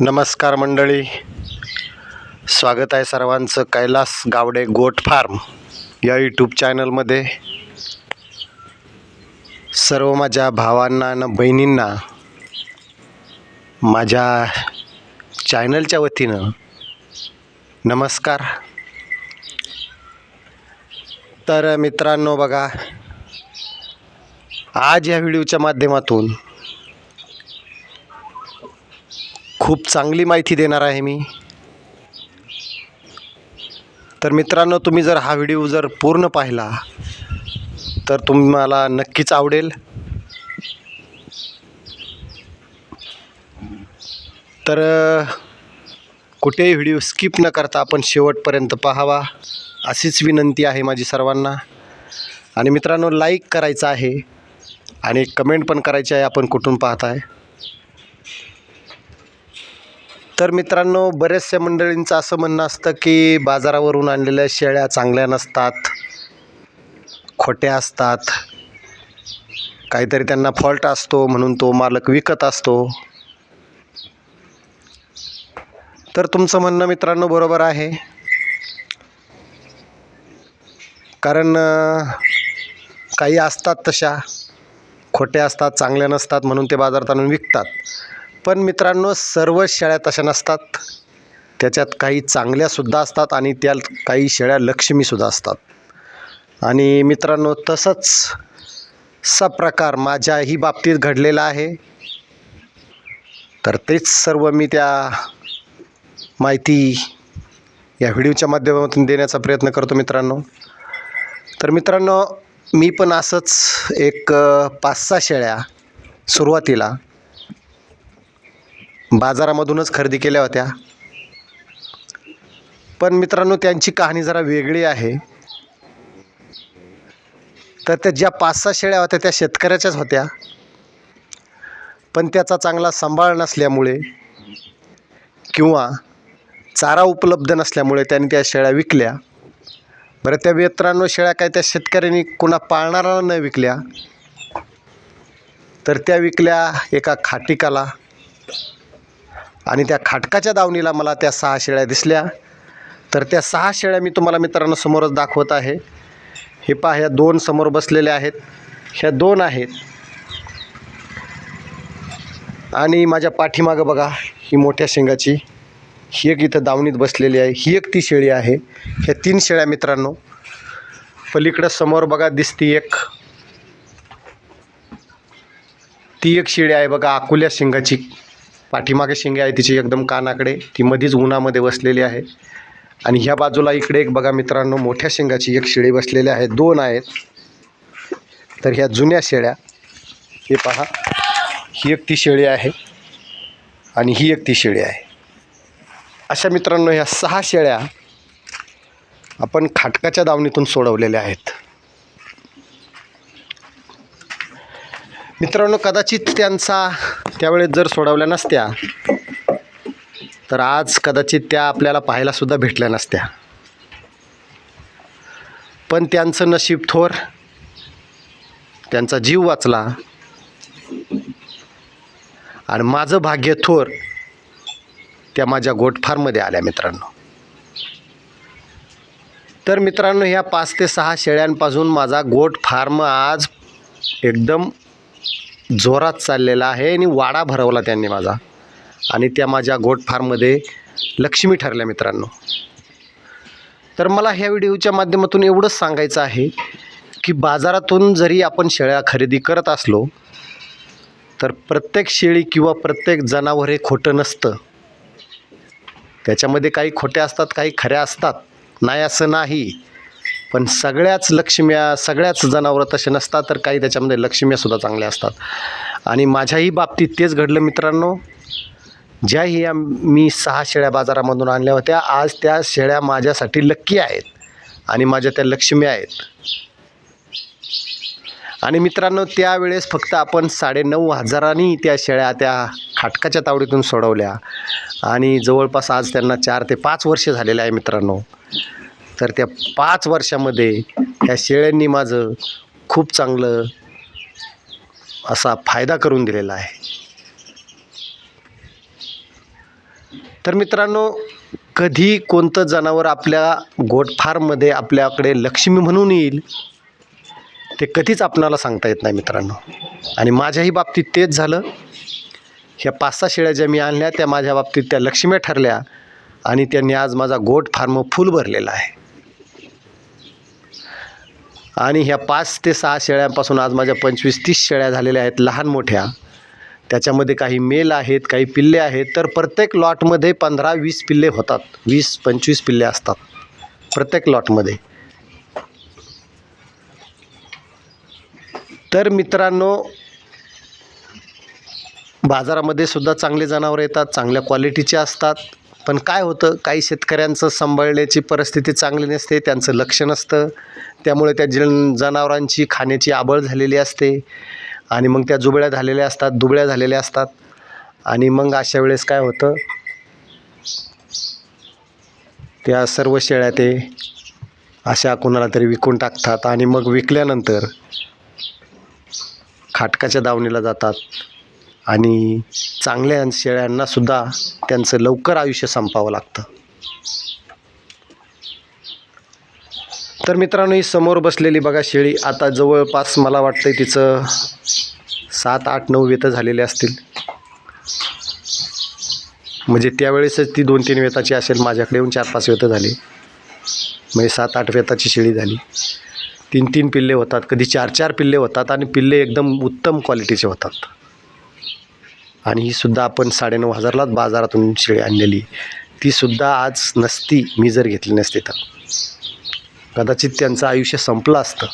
नमस्कार मंडळी. स्वागत आहे सर्वांचं कैलास गावडे गोट फार्म या यूट्यूब चॅनलमध्ये. सर्व माझ्या भावांना आणि बहिणींना माझ्या चॅनलच्या वतीनं नमस्कार. तर मित्रांनो बघा आज या व्हिडिओच्या माध्यमातून खूप चांगली माहिती देणार आहे मी. तर मित्रांनो तुम्ही जर हा व्हिडिओ जर पूर्ण पाहिला तर तुम्हाला नक्कीच आवडेल. तर कुठेही व्हिडिओ स्किप न करता आपण शेवटपर्यंत पाहावा अशीच विनंती आहे माझी सर्वांना. आणि मित्रांनो लाईक करायचं आहे आणि कमेंट पण करायची आहे आपण कुठून पाहत आहे तर मित्रांनो बऱ्याचशा मंडळींचं असं म्हणणं असतं की बाजारावरून आणलेल्या शेळ्या चांगल्या नसतात खोट्या असतात. काहीतरी त्यांना फॉल्ट असतो म्हणून तो मालक विकत असतो. तर तुमचं म्हणणं मित्रांनो बरोबर आहे. कारण काही असतात तशा खोट्या असतात चांगल्या नसतात म्हणून ते बाजारात आणून विकतात. पण मित्रांनो सर्व शेळ्या तशा नसतात. त्याच्यात काही चांगल्यासुद्धा असतात आणि त्या काही शेळ्या लक्ष्मीसुद्धा असतात. आणि मित्रांनो तसंच सा प्रकार माझ्याही बाबतीत घडलेला आहे. तर तेच सर्व मी त्या माहिती या व्हिडिओच्या माध्यमातून देण्याचा प्रयत्न करतो मित्रांनो. तर मित्रांनो मी पण असंच एक पाच सहा शेळ्या सुरुवातीला बाजारामधूनच खरेदी केल्या होत्या. पण मित्रांनो त्यांची कहाणी जरा वेगळी आहे. तर त्या ज्या पाच सहा शेळ्या होत्या त्या शेतकऱ्याच्याच होत्या. पण त्याचा चांगला सांभाळ नसल्यामुळे किंवा चारा उपलब्ध नसल्यामुळे त्यांनी त्या शेळ्या विकल्या. बरं त्या मित्रांनो शेळ्या काय त्या शेतकऱ्यांनी कुणा पाळणारा न विकल्या तर त्या विकल्या एका खाटिकाला. आणि त्या खाटकाच्या दावणीला मला त्या सहा शेळ्या दिसल्या. तर त्या सहा शेळ्या मी तुम्हाला मित्रांनो समोरच दाखवत आहे. हे पहा ह्या दोन समोर बसलेल्या आहेत. ह्या दोन आहेत. आणि माझ्या पाठीमागं बघा ही मोठ्या शेंगाची ही एक इथं दावणीत बसलेली आहे. ही एक ती शेळी आहे. ह्या तीन शेळ्या मित्रांनो पलीकडं समोर बघा दिसती एक. ती एक शेळी आहे बघा अकोल्या शिंगाची. पाठीमागे शिंगे आहे तिची एकदम कानाकडे ती मधीच उन्हामध्ये बसलेली आहे. आणि ह्या बाजूला इकडे एक बघा मित्रांनो मोठ्या शिंगाची एक शेळी बसलेली आहे दोन आहेत. तर ह्या जुन्या शेळ्या हे पहा ही एक ती शेळी आहे आणि ही एक ती शेळी आहे. अशा मित्रांनो ह्या सहा शेळ्या आपण खाटकाच्या दावणीतून सोडवलेल्या आहेत. मित्रांनो कदाचित त्यांचा त्यावेळेस जर सोडवल्या नसत्या तर आज कदाचित त्या आपल्याला पाहायलासुद्धा भेटल्या नसत्या. पण त्यांचं नशीब थोर त्यांचा जीव वाचला आणि माझं भाग्य थोर त्या माझ्या गोटफारमध्ये आल्या मित्रांनो. तर मित्रांनो ह्या पाच ते सहा शेळ्यांपासून माझा गोट फार्म आज एकदम जोरात चाललेला आहे आणि वाडा भरवला त्यांनी माझा. आणि त्या माझ्या गोट फार्ममध्ये लक्ष्मी ठरल्या मित्रांनो. तर मला ह्या व्हिडिओच्या माध्यमातून एवढंच सांगायचं आहे की बाजारातून जरी आपण शेळ्या खरेदी करत असलो तर प्रत्येक शेळी किंवा प्रत्येक जनावर हे खोटं नसतं. त्याच्यामध्ये काही खोट्या असतात काही खऱ्या असतात. नाही असं नाही. पण सगळ्याच लक्ष्म्या सगळ्याच जनावरं तसे नसतात तर काही त्याच्यामध्ये लक्ष्म्यासुद्धा चांगल्या असतात. आणि माझ्याही बाबतीत तेच घडलं मित्रांनो. ज्याही मी सहा शेळ्या बाजारामधून आणल्या होत्या आज त्या शेळ्या माझ्यासाठी लक्की आहेत आणि माझ्या त्या लक्ष्मी आहेत. आणि मित्रांनो त्यावेळेस फक्त आपण साडेनऊ हजारांनी त्या शेळ्या त्या खाटकाच्या तावडीतून सोडवल्या. आणि जवळपास आज त्यांना चार ते पाच वर्ष झालेले आहे मित्रांनो. तर त्या पाच वर्षामध्ये त्या शेळ्यांनी माझं खूप चांगलं असा फायदा करून दिलेला आहे. तर मित्रांनो कधी कोणतं जनावर आपल्या गोट फार्ममध्ये आपल्याकडे लक्ष्मी म्हणून येईल ते कधीच आपणाला सांगता येत नाही मित्रांनो. आणि माझ्याही बाबतीत तेच झालं. ह्या पाच सहा शेळ्या ज्या मी आणल्या त्या माझ्या बाबतीत त्या लक्ष्म्या ठरल्या आणि त्यांनी आज माझा गोट फार्म फुल भरलेला आहे. आणि ह्या पाच ते सहा शेळ्यांपासून आज माझ्या पंचवीस तीस शेळ्या झालेल्या आहेत लहान मोठ्या. त्याच्यामध्ये काही मेल आहेत काही पिल्ले आहेत तर प्रत्येक लॉटमध्ये पंधरा वीस पिल्ले होतात. वीस पंचवीस पिल्ले असतात. प्रत्येक लॉटमध्ये. तर मित्रांनो बाजारामध्ये सुद्धा चांगले जनावरं येतात चांगल्या क्वालिटीचे असतात. पण काय होतं काही शेतकऱ्यांचं सांभाळण्याची परिस्थिती चांगली नसते त्यांचं लक्ष नसतं. त्यामुळे त्या जन जनावरांची खाण्याची आबळ झालेली असते आणि मग त्या जुबळ्या झालेल्या असतात दुबळ्या झालेल्या असतात. आणि मग अशा वेळेस काय होतं त्या सर्व शेळ्या ते अशा कोणाला तरी विकून टाकतात आणि मग विकल्यानंतर खाटकाच्या दावणीला जातात. आणि चांगल्या शेळ्यांना सुद्धा त्यांचं लवकर आयुष्य संपावं लागतं. तर मित्रांनो ही समोर बसलेली बघा शेळी. आता जवळपास मला वाटतं तिचं सात आठ नऊ वेतं झालेले असतील. म्हणजे त्यावेळेसच ती दोन तीन वेताची असेल. माझ्याकडे येऊन चार पाच वेतं झाली. म्हणजे सात आठ वेताची शेळी झाली. तीन तीन पिल्ले होतात. कधी चार चार पिल्ले होतात आणि पिल्ले एकदम उत्तम क्वालिटीचे होतात. आणि ही सुद्धा आपण साडेनऊ हजारलाच बाजारातून शेळी आणलेली. ती सुद्धा आज नसती मी जर घेतली नसती तर. कदाचित त्यांचं आयुष्य संपलं असतं.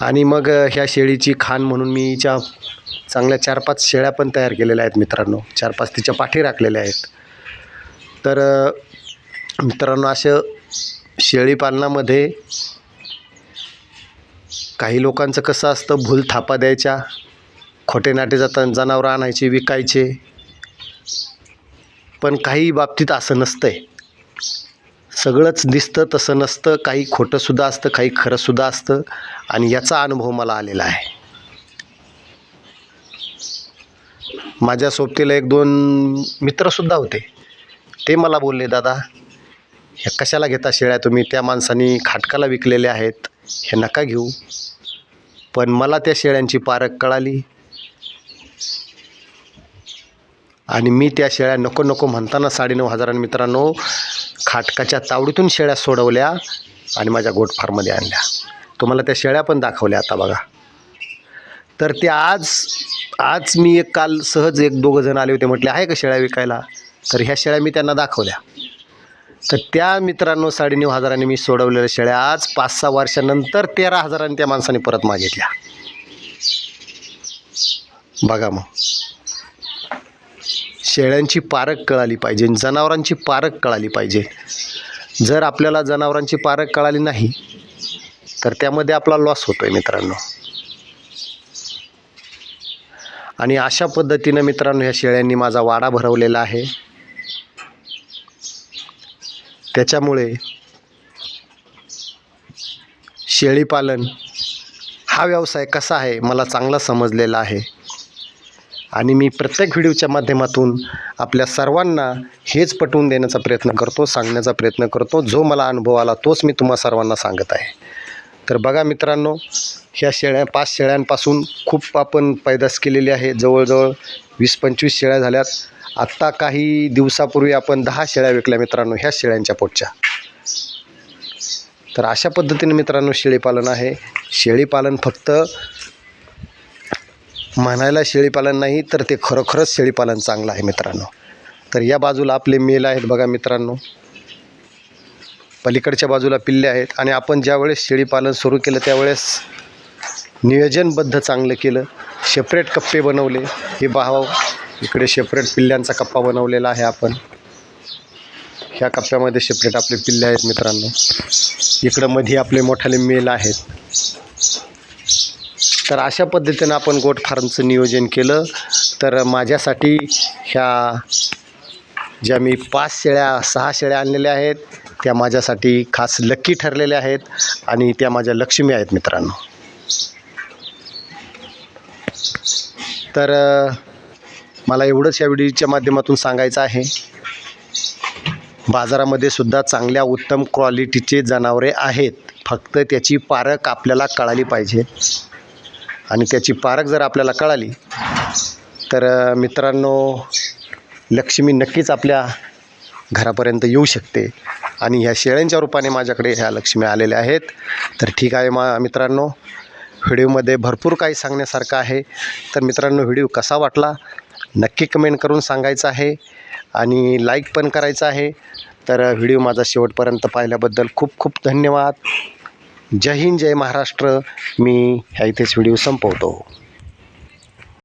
आणि मग ह्या शेळीची खाण म्हणून मी हिच्या चांगल्या चार पाच शेळ्या पण तयार केलेल्या आहेत मित्रांनो. चार पाच तिच्या पाठी राखलेल्या आहेत. तर मित्रांनो मित्रांनो असं शेळीपालनामध्ये काही लोकांचं कसं असतं भूल थापा द्यायच्या खोटे नाटे जातात जनावरं आणायचे विकायचे. पण काही बाबतीत असं नसतं आहे सगळंच दिसतं तसं नसतं. काही खोटंसुद्धा असतं काही खरंसुद्धा असतं. आणि याचा अनुभव मला आलेला आहे. माझ्या सोबतीला एक दोन मित्रसुद्धा होते. ते मला बोलले दादा ह्या कशाला घेता शेळ्या तुम्ही? त्या माणसानी खाटकाला विकलेल्या आहेत. हे नका घेऊ. पण मला त्या शेळ्यांची पारख कळाली. आणि मी त्या शेळ्या नको नको म्हणताना साडेनऊ हजारांनी मित्रांनो खाटकाच्या तावडीतून शेळ्या सोडवल्या आणि माझ्या गोट फार्ममध्ये आणल्या. तुम्हाला त्या शेळ्या पण दाखवल्या आता बघा. तर ते आज आज मी एक काल सहज एक दोघं जण आले होते म्हटले आहे का शेळ्या विकायला? तर ह्या शेळ्या मी त्यांना दाखवल्या. तर त्या मित्रांनो साडेनऊ हजारांनी मी सोडवलेल्या शेळ्या आज पाच सहा वर्षानंतर तेरा हजारांनी त्या माणसाने परत मागितल्या. बघा मग. शेळ्यांची पारख कळाली पाहिजे जनावरांची पारख कळाली पाहिजे. जर आपल्याला जनावरांची पारख कळाली नाही तर त्यामध्ये आपला लॉस होतो आहे मित्रांनो. आणि अशा पद्धतीनं मित्रांनो ह्या शेळ्यांनी माझा वाडा भरवलेला आहे. त्याच्यामुळे शेळीपालन हा व्यवसाय कसा आहे मला चांगला समजलेला आहे. आणि मी प्रत्येक व्हिडिओच्या माध्यमातून आपल्या सर्वांना हेच पटवून देण्याचा प्रयत्न करतो सांगण्याचा प्रयत्न करतो. जो मला अनुभव आला तोच मी तुम्हा सर्वांना सांगत आहे. तर बघा मित्रांनो ह्या शेळ्या पाच शेळ्यांपासून खूप आपण पैदास केलेली आहे. जवळजवळ वीस पंचवीस शेळ्या झाल्यात. आत्ता काही दिवसापूर्वी आपण दहा शेळ्या विकल्या मित्रांनो ह्या शेळ्यांच्या पोटच्या. तर अशा पद्धतीने मित्रांनो शेळीपालन आहे. शेळीपालन फक्त म्हणायला शेळीपालन नाही तर ते खरोखरच शेळीपालन चांगलं आहे मित्रांनो. तर या बाजूला आपले मेल आहेत बघा मित्रांनो. पलीकडच्या बाजूला पिल्ले आहेत आणि आपण ज्यावेळेस शेळीपालन सुरू केलं त्यावेळेस नियोजनबद्ध चांगलं केलं. सेपरेट कप्पे बनवले. हे भाव इकडे सेपरेट पिल्ल्यांचा कप्पा बनवलेला आहे आपण. ह्या कप्प्यामध्ये सेपरेट आपले पिल्ले आहेत मित्रांनो. इकडं मध्ये आपले मोठाले मेल आहेत. तर अशा पद्धतीनं आपण गोट फार्मचं नियोजन केलं. तर माझ्यासाठी ह्या ज्या मी पाच शेळ्या सहा शेळ्या आणलेल्या आहेत त्या माझ्यासाठी खास लक्की ठरलेल्या आहेत आणि त्या माझ्या लक्ष्मी आहेत मित्रांनो. तर मला एवढंच या व्हिडिओच्या माध्यमातून सांगायचं आहे. बाजारामध्ये सुद्धा चांगल्या उत्तम क्वालिटीचे जनावरे आहेत. फक्त त्याची पारख आपल्याला कळाली पाहिजे. आणि त्याची पारख जर आपल्याला कळाली तर मित्रांनो लक्ष्मी नक्कीच आपल्या घरापर्यंत येऊ शकते. आणि ह्या शेळ्यांच्या रूपाने माझ्याकडे ह्या लक्ष्मी आलेल्या आहेत. तर ठीक आहे मा मित्रांनो व्हिडिओमध्ये भरपूर काही सांगण्यासारखं आहे. तर मित्रांनो व्हिडिओ कसा वाटला? नक्की कमेंट करून सांगायचं आहे. आणि लाईक पण करायचं आहे. तर व्हिडिओ माझा शेवटपर्यंत पाहिल्याबद्दल खूप खूप धन्यवाद. जय हिंद जय महाराष्ट्र. मी ह्या इथेच व्हिडिओ संपवतो.